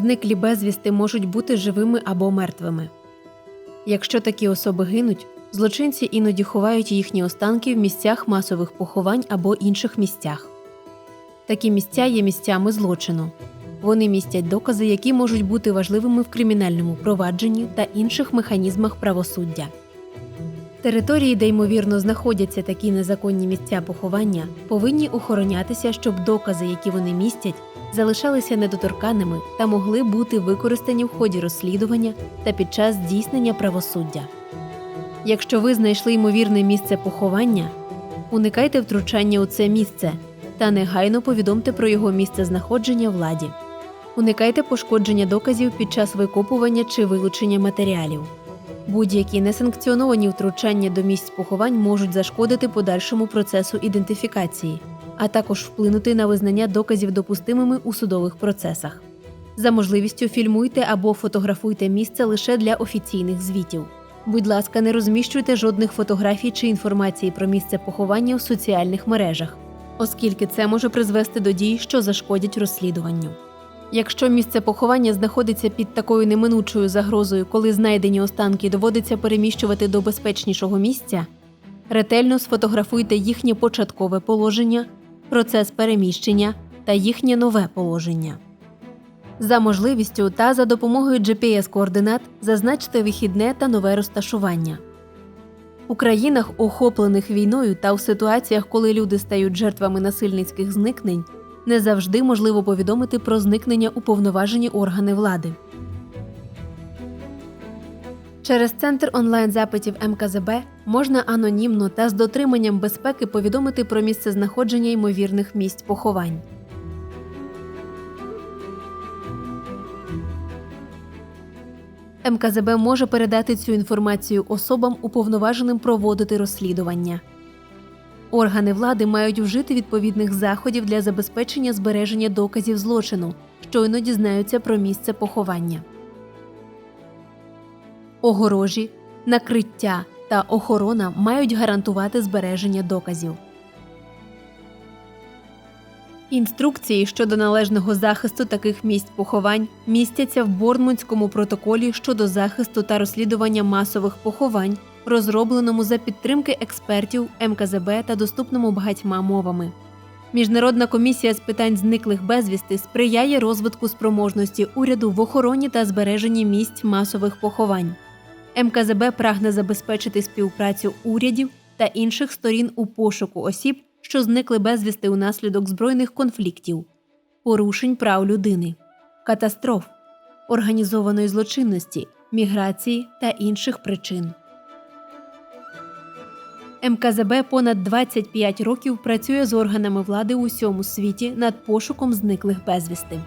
Зниклі безвісти можуть бути живими або мертвими. Якщо такі особи гинуть, злочинці іноді ховають їхні останки в місцях масових поховань або інших місцях. Такі місця є місцями злочину. Вони містять докази, які можуть бути важливими в кримінальному провадженні та інших механізмах правосуддя. Території, де ймовірно знаходяться такі незаконні місця поховання, повинні охоронятися, щоб докази, які вони містять, залишалися недоторканими та могли бути використані в ході розслідування та під час здійснення правосуддя. Якщо ви знайшли ймовірне місце поховання, уникайте втручання у це місце та негайно повідомте про його місце знаходження владі. Уникайте пошкодження доказів під час викопування чи вилучення матеріалів. Будь-які несанкціоновані втручання до місць поховань можуть зашкодити подальшому процесу ідентифікації, а також вплинути на визнання доказів допустимими у судових процесах. За можливістю фільмуйте або фотографуйте місце лише для офіційних звітів. Будь ласка, не розміщуйте жодних фотографій чи інформації про місце поховання у соціальних мережах, оскільки це може призвести до дій, що зашкодять розслідуванню. Якщо місце поховання знаходиться під такою неминучою загрозою, коли знайдені останки доводиться переміщувати до безпечнішого місця, ретельно сфотографуйте їхнє початкове положення, процес переміщення та їхнє нове положення. За можливістю та за допомогою GPS-координат зазначте вихідне та нове розташування. У країнах, охоплених війною та в ситуаціях, коли люди стають жертвами насильницьких зникнень, не завжди можливо повідомити про зникнення уповноважені органи влади. Через центр онлайн запитів МКЗБ можна анонімно та з дотриманням безпеки повідомити про місце знаходження ймовірних місць поховань. МКЗБ може передати цю інформацію особам, уповноваженим проводити розслідування. Органи влади мають вжити відповідних заходів для забезпечення збереження доказів злочину, щойно дізнаються про місце поховання. Огорожі, накриття та охорона мають гарантувати збереження доказів. Інструкції щодо належного захисту таких місць поховань містяться в Бормунському протоколі щодо захисту та розслідування масових поховань, розробленому за підтримки експертів МКЗБ та доступному багатьма мовами. Міжнародна комісія з питань зниклих безвісти сприяє розвитку спроможності уряду в охороні та збереженні місць масових поховань. МКЗБ прагне забезпечити співпрацю урядів та інших сторін у пошуку осіб, що зникли безвісти унаслідок збройних конфліктів, порушень прав людини, катастроф, організованої злочинності, міграції та інших причин. МКЗБ понад 25 років працює з органами влади у всьому світі над пошуком зниклих безвісти.